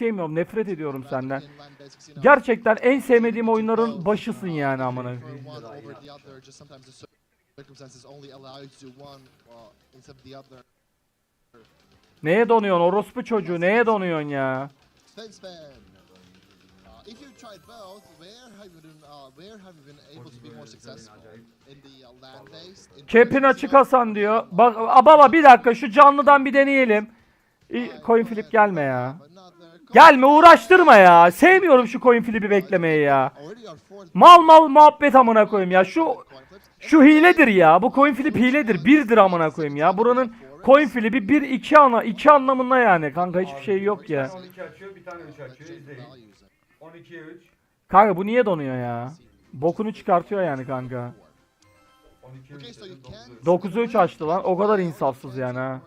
sevmiyorum. Nefret ediyorum senden. Gerçekten en sevmediğim oyunların başısın yani amına. koyayım. Neye donuyorsun orospu çocuğu? Neye donuyorsun ya? Uh, if you tried both, where have you been? Uh, where have you been able to be more successful? In the uh, land-based? in Kepin physics, açık Hasan diyor. Bak baba bir dakika şu canlıdan bir deneyelim. Coin flip gelme ya. Gelme uğraştırma ya. Sevmiyorum şu coin flip'i beklemeyi ya. Mal mal muhabbet amına koyayım ya. Şu şu hiledir ya. Bu coin flip hiledir. Birdir amına koyayım ya. Buranın coin flip'i bir iki ana iki anlamında yani. Kanka hiçbir şey yok ya. 12 açıyor, bir tane 3 açıyor. İzleyin. Values. 12'ye 3. Kanka bu niye donuyor ya? Bokunu çıkartıyor yani kanka. 12'ye Okay, 3 so you dedim, can. 9'u 3 açtı lan. O kadar insafsız yani ha.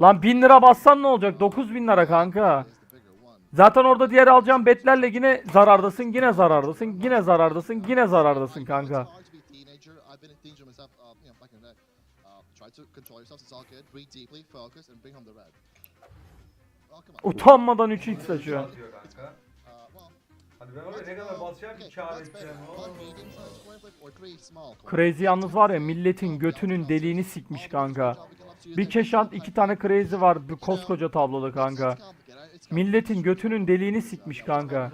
Lan 1000 lira bassan ne olacak? 9000 lira kanka. Is the bigger one. Zaten orada diğer alacağın betlerle yine zarardasın, yine zarardasın, yine zarardasın, yine zarardasın kanka. Utanmadan 3x Üç açıyor. Crazy yalnız var ya milletin götünün deliğini sikmiş kanka. Bir keşant iki tane crazy var bir koskoca tabloda kanka. Milletin götünün deliğini sikmiş kanka.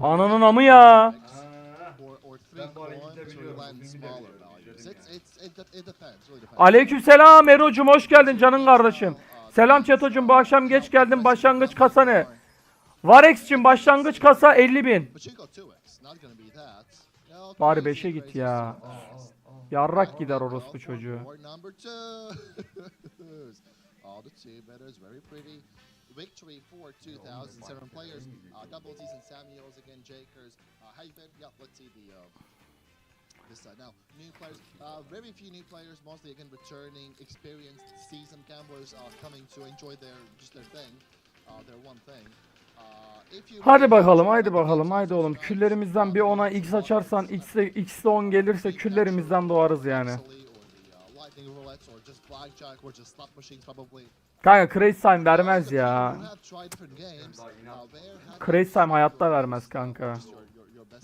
Ananın amı ya. Aleykümselam Erocum hoş geldin canın kardeşim. Selam Çeto'cum bu akşam geç geldin başlangıç kasa ne? Varex'cim başlangıç kasa 50 bin. Pachinko 2x, not gonna be that. No, Bari crazy, 5'e git ya. Yarrak gider orospu çocuğu. All the two betters, very pretty. Victory for 2007 players. Uh, double T's and Samuels again, Jakers. Uh, how you been? Yeah, let's see the uh, this side now. New players, uh, very few new players, mostly again returning, experienced, seasoned gamblers uh, coming to enjoy their just their thing, uh, their one thing. Uh, if you Hadi bakalım haydi bakalım haydi oğlum küllerimizden bir 10'a x açarsan x'e x'de 10 gelirse küllerimizden doğarız yani. Kanka Crazy Time vermez ya. Crazy Time hayatta vermez kanka.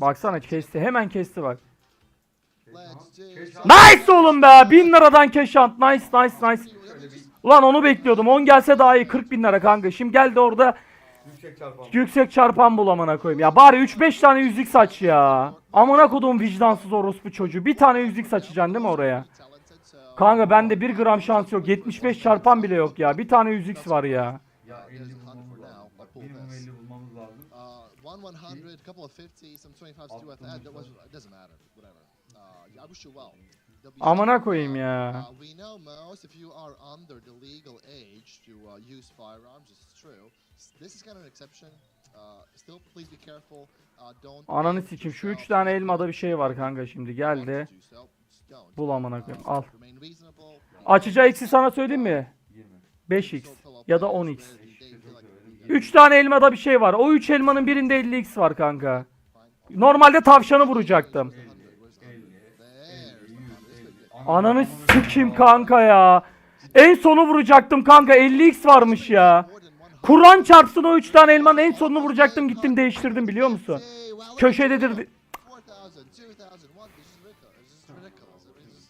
Baksana kesti hemen kesti bak. Nice oğlum be 1000 liradan keşant nice nice nice. Ulan onu bekliyordum 10 gelse daha iyi 40 bin lira kanka. Şimdi geldi orada Yüksek çarpan. yüksek çarpan bul amına koyayım. Ya bari 3-5 tane yüzlük saç ya. Amına koduğum vicdansız orospu çocuğu. Bir tane yüzlük saçacaksın değil mi oraya? Kanka bende 1 gram şans yok. 75 çarpan bile yok ya. Bir tane yüzük var ya. Ya 50 bulmamız lazım. Bak minimum 50 bulmamız lazım. Uh, one 100, couple of 50, some 25s too at the end. That was, it doesn't matter, whatever. Uh, yeah, I wish you well. There'll be Amına some, koyayım uh, ya. Uh, we know most if you are under the legal age to uh, use firearms, this is true. This is kind of an exception. Uh, still, please be careful. Uh, don't. Ananı sikim şu 3 tane elmada bir şey var kanka şimdi geldi. Bul amına koyayım al. Açacağı eksi sana söyleyeyim mi? 20. 5x ya da 10x. 3 3 tane elmada bir şey var. O 3 elmanın birinde 50x var kanka. Normalde tavşanı vuracaktım. 50. Ananı sikim kanka ya. En sonu vuracaktım kanka 50x varmış ya. Kur'an çarpsın o 3 tane elmanın en sonunu vuracaktım gittim değiştirdim biliyor musun? Köşededir. di- 4000, 2001, this is ridiculous. This is ridiculous. It is-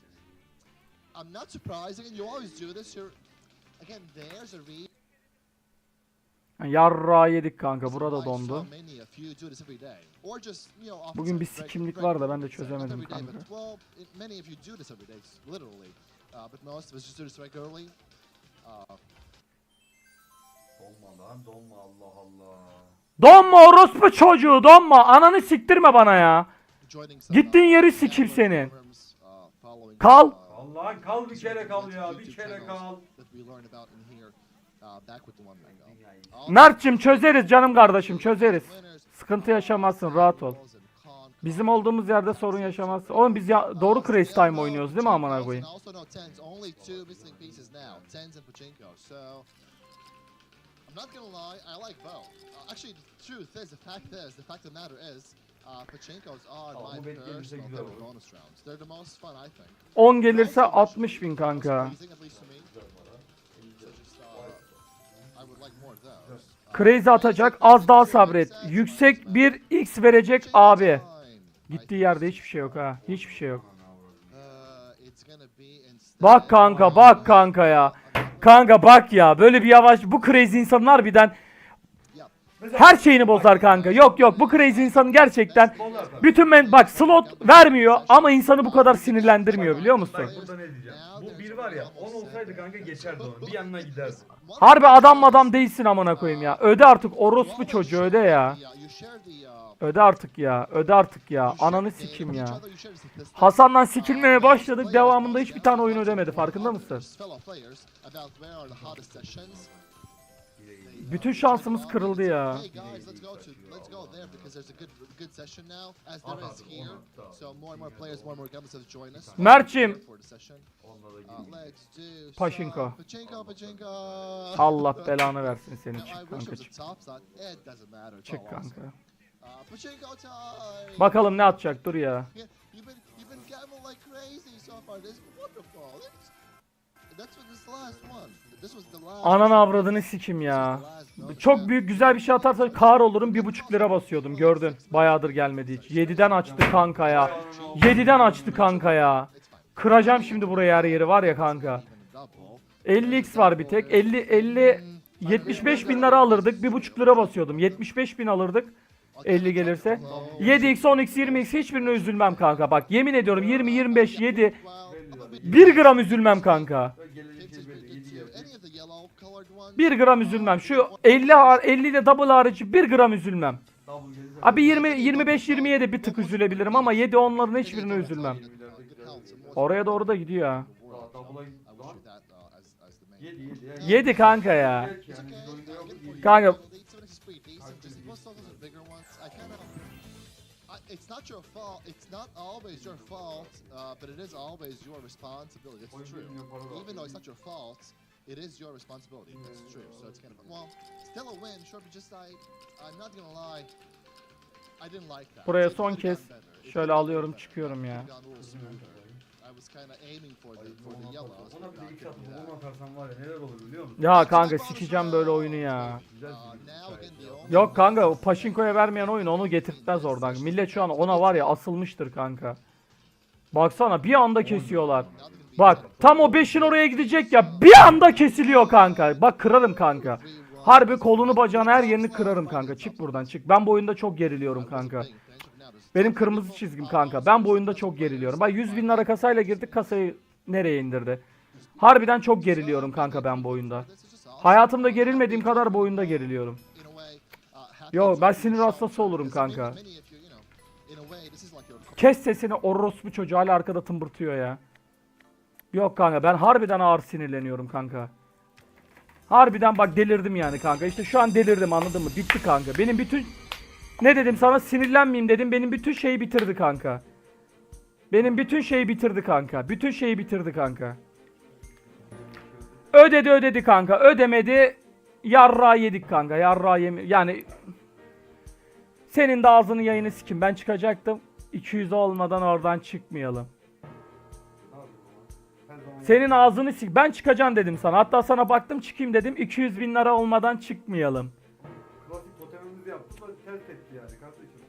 I'm Yarra yedik kanka burada dondu. Bugün bir sikimlik var da ben de çözemedim kanka. Donma lan donma Allah Allah. Donma orospu çocuğu donma. Ananı siktirme bana ya. Gittiğin uh, yeri sikeyim senin. uh, following, Kal. uh, Allah kal bir kere kal ya bir kere kal. Mert'cim çözeriz canım kardeşim çözeriz. Sıkıntı yaşamazsın rahat ol. Bizim olduğumuz yerde sorun yaşamazsın. Oğlum biz ya doğru Crazy Time oynuyoruz değil mi amına koyayım? Not gonna lie, I like both. Uh, actually, the truth is, the fact is, the fact of the matter is, uh, pachinkos are bu my personal güzel favorite bonus rounds. They're the most fun, I think. 10 gelirse 60 bin kanka. Pleasing, at least to me. So just, uh, like more of those. Crazy atacak. Az daha sabret. Yüksek bir X verecek abi. Gittiği yerde hiçbir şey yok ha. Hiçbir şey yok. Uh, Bak kanka bak kanka ya. Kanka bak ya böyle bir yavaş bu crazy insanın harbiden her şeyini bozar kanka. Yok yok bu crazy insanın gerçekten bütün men bak slot vermiyor ama insanı bu kadar sinirlendirmiyor biliyor musun? Bak burada ne diyeceğim. Bu bir var ya 10 olsaydı kanka geçerdi onu. Bir yanına giderdi. Harbi adam adam değilsin amına koyayım ya. Öde artık orospu çocuğu öde ya. Öde artık ya. Öde artık ya. Ananı sikim ya. Hasan'dan sikilmeye başladık. Devamında hiçbir tane oyun ödemedi. Farkında mısın? Bütün şansımız kırıldı ya. Mert'cim. Uh, pachinko. Allah belanı versin seni. Çık kanka çık. Çık kanka. Bakalım ne atacak dur ya. Ananı avradını sikim ya. Çok büyük güzel bir şey atarsa kar olurum bir buçuk lira basıyordum gördün. Bayağıdır gelmedi hiç. 7'den açtı kanka ya. 7'den açtı kanka ya. Kıracağım şimdi buraya her yeri var ya kanka. 50x var bir tek. 50 50 75 bin lira alırdık. Bir buçuk lira basıyordum. 75 bin alırdık. 50 gelirse. 7x 10x 20x hiçbirine üzülmem kanka. Bak yemin ediyorum 20 25 7 1 gram üzülmem kanka. Gelecek şey belli. 7 yer. 1 gram üzülmem. Şu 50 har- 50 ile double harici 1 gram üzülmem. Abi 20 25 27 bir tık üzülebilirim ama 7 onların hiçbirine üzülmem. Oraya doğru da gidiyor ha. Double'a git. Lan. 7 7 ya. 7 kanka ya. Kanka It's not your fault. It's not always your fault, uh, but it is always your responsibility. It's true. Even though it's not your fault, it is your responsibility. That's true. So it's kind of well, still a win. Sure, but just I, I'm not gonna lie. I didn't like that. Buraya son kez şöyle alıyorum çıkıyorum ya. Ya kanka sikeceğim böyle oyunu ya. Yok kanka o Paşinko'ya vermeyen oyun onu getirtmez oradan. Millet şu an ona var ya asılmıştır kanka. Baksana bir anda kesiyorlar. Bak tam o 5'in oraya gidecek ya bir anda kesiliyor kanka. Bak kırarım kanka. Harbi kolunu bacağını her yerini kırarım kanka. Çık buradan çık. Ben bu oyunda çok geriliyorum kanka. Benim kırmızı çizgim kanka. Ben bu oyunda çok geriliyorum. Bak 100 bin lira kasayla girdik kasayı nereye indirdi? Harbiden çok geriliyorum kanka ben bu oyunda. Hayatımda gerilmediğim kadar bu oyunda geriliyorum. Yo ben sinir hastası olurum kanka. Kes sesini orospu çocuğu hala arkada tımbırtıyor ya. Yok kanka ben harbiden ağır sinirleniyorum kanka. Harbiden bak delirdim yani kanka. İşte şu an delirdim anladın mı? Bitti kanka. Benim bütün ne dedim sana sinirlenmeyeyim dedim. Benim bütün şeyi bitirdi kanka. Benim bütün şeyi bitirdi kanka. Bütün şeyi bitirdi kanka. Ödedi ödedi kanka. Ödemedi. Yarra yedik kanka. Yarra yemi yani senin de ağzının yayını sikim. Ben çıkacaktım. 200 olmadan oradan çıkmayalım. Senin ağzını sik. Ben çıkacağım dedim sana. Hatta sana baktım çıkayım dedim. 200 bin lira olmadan çıkmayalım. klasik totemimizi yaptık da ters etti yani kardeşim.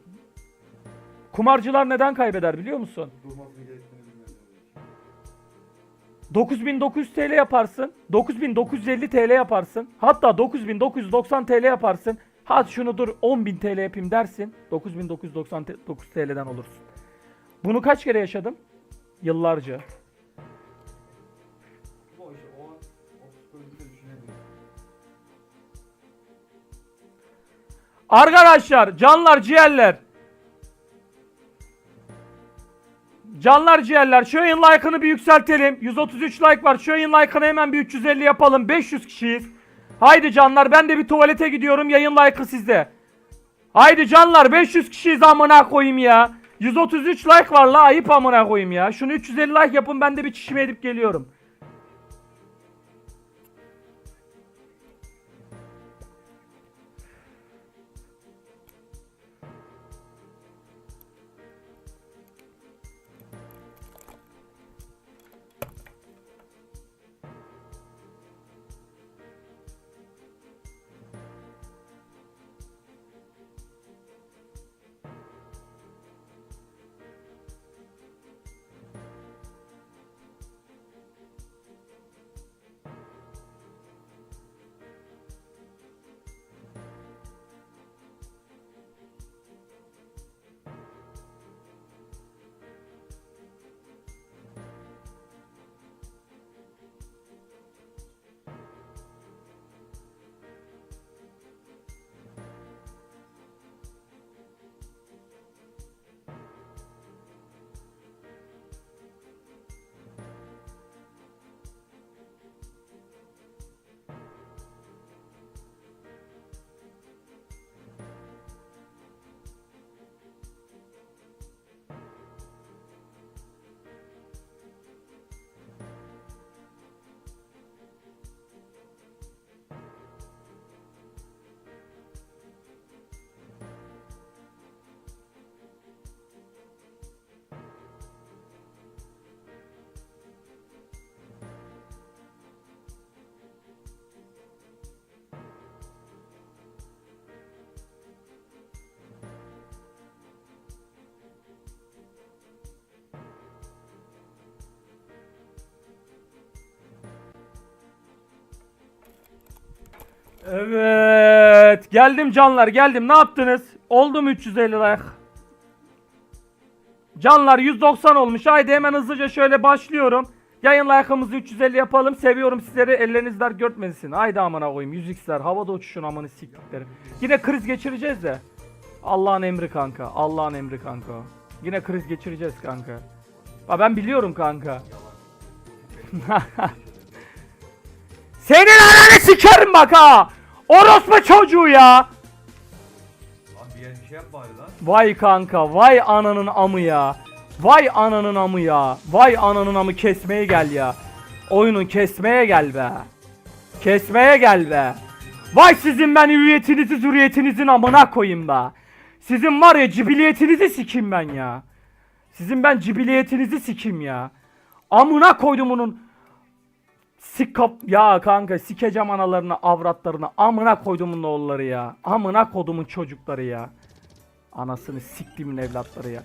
Kumarcılar neden kaybeder biliyor musun? Durmasını gerektiğini bilmiyorum. 9900 TL yaparsın. 9950 TL yaparsın. Hatta 9990 TL yaparsın. Hadi şunu dur 10.000 TL yapayım dersin. 9999 TL'den olursun. Bunu kaç kere yaşadım? Yıllarca. Arkadaşlar canlar ciğerler. Canlar ciğerler yayın like'ını bir yükseltelim. 133 like var. Yayın like'ını hemen bir 350 yapalım. 500 kişiyiz. Haydi canlar ben de bir tuvalete gidiyorum. Yayın like'ı sizde. Haydi canlar 500 kişiyiz amına koyayım ya. 133 like var la ayıp amına koyayım ya. Şunu 350 like yapın ben de bir çişimi edip geliyorum. Evet. Geldim canlar geldim. Ne yaptınız? Oldu mu 350 like? Canlar 190 olmuş. Haydi hemen hızlıca şöyle başlıyorum. Yayın like'ımızı 350 yapalım. Seviyorum sizleri. Ellerinizler görtmesin. Haydi amına koyayım. 100x'ler. Havada uçuşun amanı siktikleri. Yine kriz geçireceğiz de. Allah'ın emri kanka. Allah'ın emri kanka. Yine kriz geçireceğiz kanka. Ben biliyorum kanka. Senin ananı sikerim bak ha. Orospu çocuğu ya. Lan bir yer bir şey yap bari lan. Vay kanka, vay ananın amı ya. Vay ananın amı ya. Vay ananın amı kesmeye gel ya. Oyunun kesmeye gel be. Kesmeye gel be. Vay sizin ben hüviyetinizi zürriyetinizin amına koyayım be. Sizin var ya cibiliyetinizi sikim ben ya. Sizin ben cibiliyetinizi sikim ya. Amına koydum onun. Sik kap ya kanka sikeceğim analarını avratlarını amına koydumun oğulları ya. Amına kodumun çocukları ya. Anasını siktimin evlatları ya.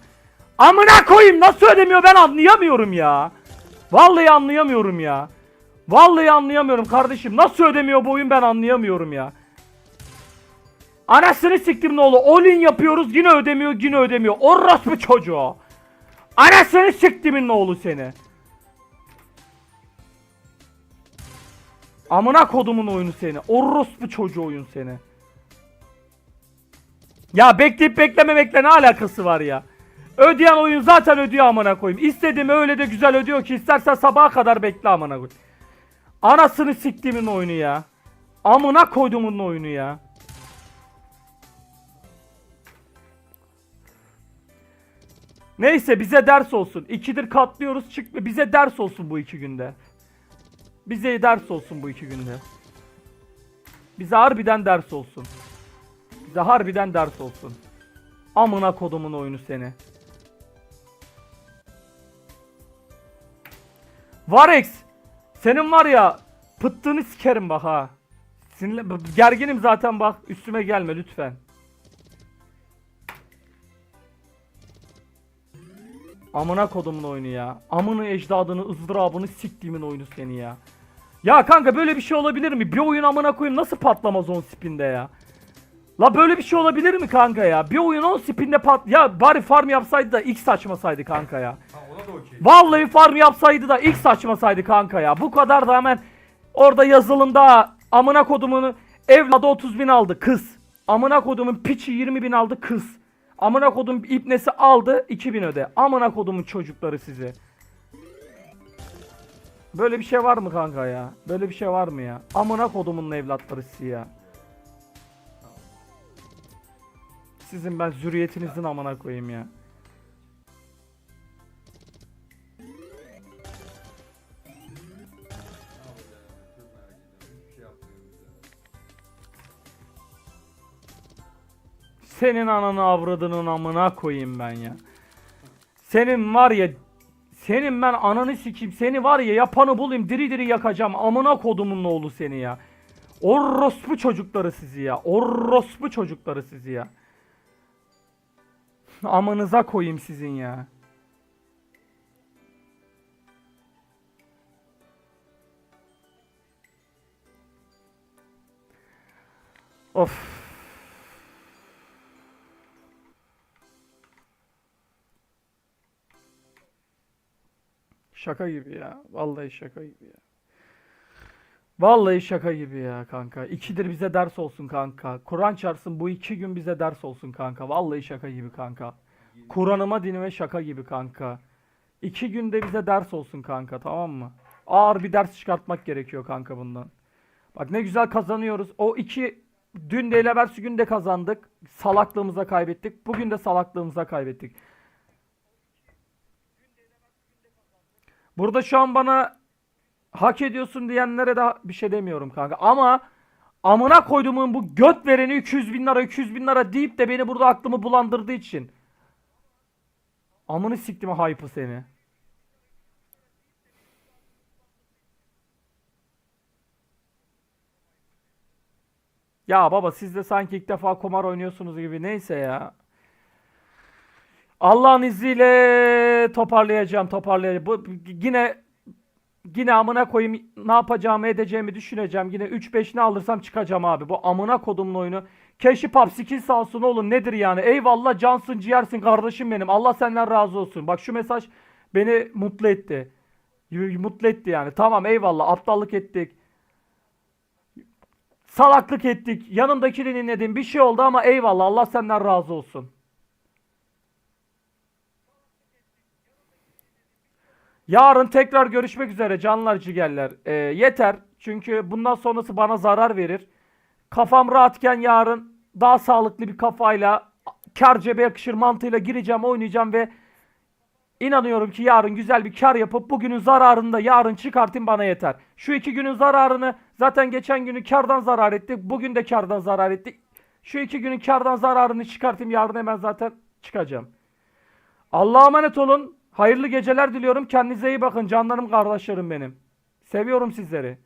Amına koyayım nasıl ödemiyor ben anlayamıyorum ya. Vallahi anlayamıyorum ya. Vallahi anlayamıyorum kardeşim. Nasıl ödemiyor bu oyun ben anlayamıyorum ya. Anasını siktim ne oğlu. Olin yapıyoruz yine ödemiyor yine ödemiyor. Orospu çocuğu. Anasını siktimin ne oğlu seni. Amına kodumun oyunu seni. Orospu çocuğu oyun seni. Ya bekleyip beklememekle ne alakası var ya? Ödeyen oyun zaten ödüyor amına koyayım. İstediğimi öyle de güzel ödüyor ki istersen sabaha kadar bekle amına koyayım. Anasını siktimin oyunu ya. Amına koydumun oyunu ya. Neyse bize ders olsun. İkidir katlıyoruz çık bize ders olsun bu iki günde. Bize ders olsun bu iki günde. Bize harbiden ders olsun. Bize harbiden ders olsun. Amına kodumun oyunu seni. Varex senin var ya pıttığını sikerim bak ha. Sinirle, gerginim zaten bak üstüme gelme lütfen. Amına kodumun oyunu ya. Amını ecdadını ızdırabını siktiğimin oyunu seni ya. Ya kanka böyle bir şey olabilir mi? Bir oyun amına koyayım nasıl patlamaz 10 spinde ya? La böyle bir şey olabilir mi kanka ya? Bir oyun 10 spinde pat... Ya bari farm yapsaydı da X açmasaydı kanka ya. Ha ona da okey. Vallahi farm yapsaydı da X açmasaydı kanka ya. Bu kadar da hemen orada yazılımda amına kodumunu evladı 30 bin aldı kız. Amına kodumun piçi 20 bin aldı kız. Amına kodum ipnesi aldı 2000 öde. Amına kodumun çocukları sizi. Böyle bir şey var mı kanka ya? Böyle bir şey var mı ya? Amına kodumun evlatları sizi ya. Sizin ben zürriyetinizin amına koyayım ya. Senin ananı avradının amına koyayım ben ya. Senin var ya senin ben ananı sikeyim seni var ya yapanı bulayım diri diri yakacağım amına kodumun oğlu seni ya. Orospu çocukları sizi ya. Orospu çocukları sizi ya. Amanıza koyayım sizin ya. Of. Şaka gibi ya. Vallahi şaka gibi ya. Vallahi şaka gibi ya kanka. İkidir bize ders olsun kanka. Kur'an çarpsın bu iki gün bize ders olsun kanka. Vallahi şaka gibi kanka. Kur'an'ıma dinime şaka gibi kanka. İki günde bize ders olsun kanka tamam mı? Ağır bir ders çıkartmak gerekiyor kanka bundan. Bak ne güzel kazanıyoruz. O iki dün de evvelsi gün de kazandık. Salaklığımıza kaybettik. Bugün de salaklığımıza kaybettik. Burada şu an bana hak ediyorsun diyenlere de bir şey demiyorum kanka. Ama amına koyduğumun bu göt vereni 200 bin lira 200 bin lira deyip de beni burada aklımı bulandırdığı için. Amını siktim hype'ı seni. Ya baba siz de sanki ilk defa kumar oynuyorsunuz gibi neyse ya. Allah'ın izniyle toparlayacağım, toparlayacağım. Bu yine Yine amına koyayım ne yapacağımı edeceğimi düşüneceğim. Yine 3-5 ne alırsam çıkacağım abi. Bu amına kodumun oyunu. Keşi pap skill sağ olsun oğlum nedir yani. Eyvallah cansın ciğersin kardeşim benim. Allah senden razı olsun. Bak şu mesaj beni mutlu etti. Mutlu etti yani. Tamam eyvallah aptallık ettik. Salaklık ettik. Yanımdakini dinledim. Bir şey oldu ama eyvallah. Allah senden razı olsun. Yarın tekrar görüşmek üzere canlar cigerler. Ee, yeter. Çünkü bundan sonrası bana zarar verir. Kafam rahatken yarın daha sağlıklı bir kafayla kar cebe yakışır mantığıyla gireceğim, oynayacağım ve inanıyorum ki yarın güzel bir kar yapıp bugünün zararını da yarın çıkartayım bana yeter. Şu iki günün zararını zaten geçen günü kardan zarar ettik. Bugün de kardan zarar ettik. Şu iki günün kardan zararını çıkartayım yarın hemen zaten çıkacağım. Allah'a emanet olun. Hayırlı geceler diliyorum. Kendinize iyi bakın canlarım kardeşlerim benim. Seviyorum sizleri.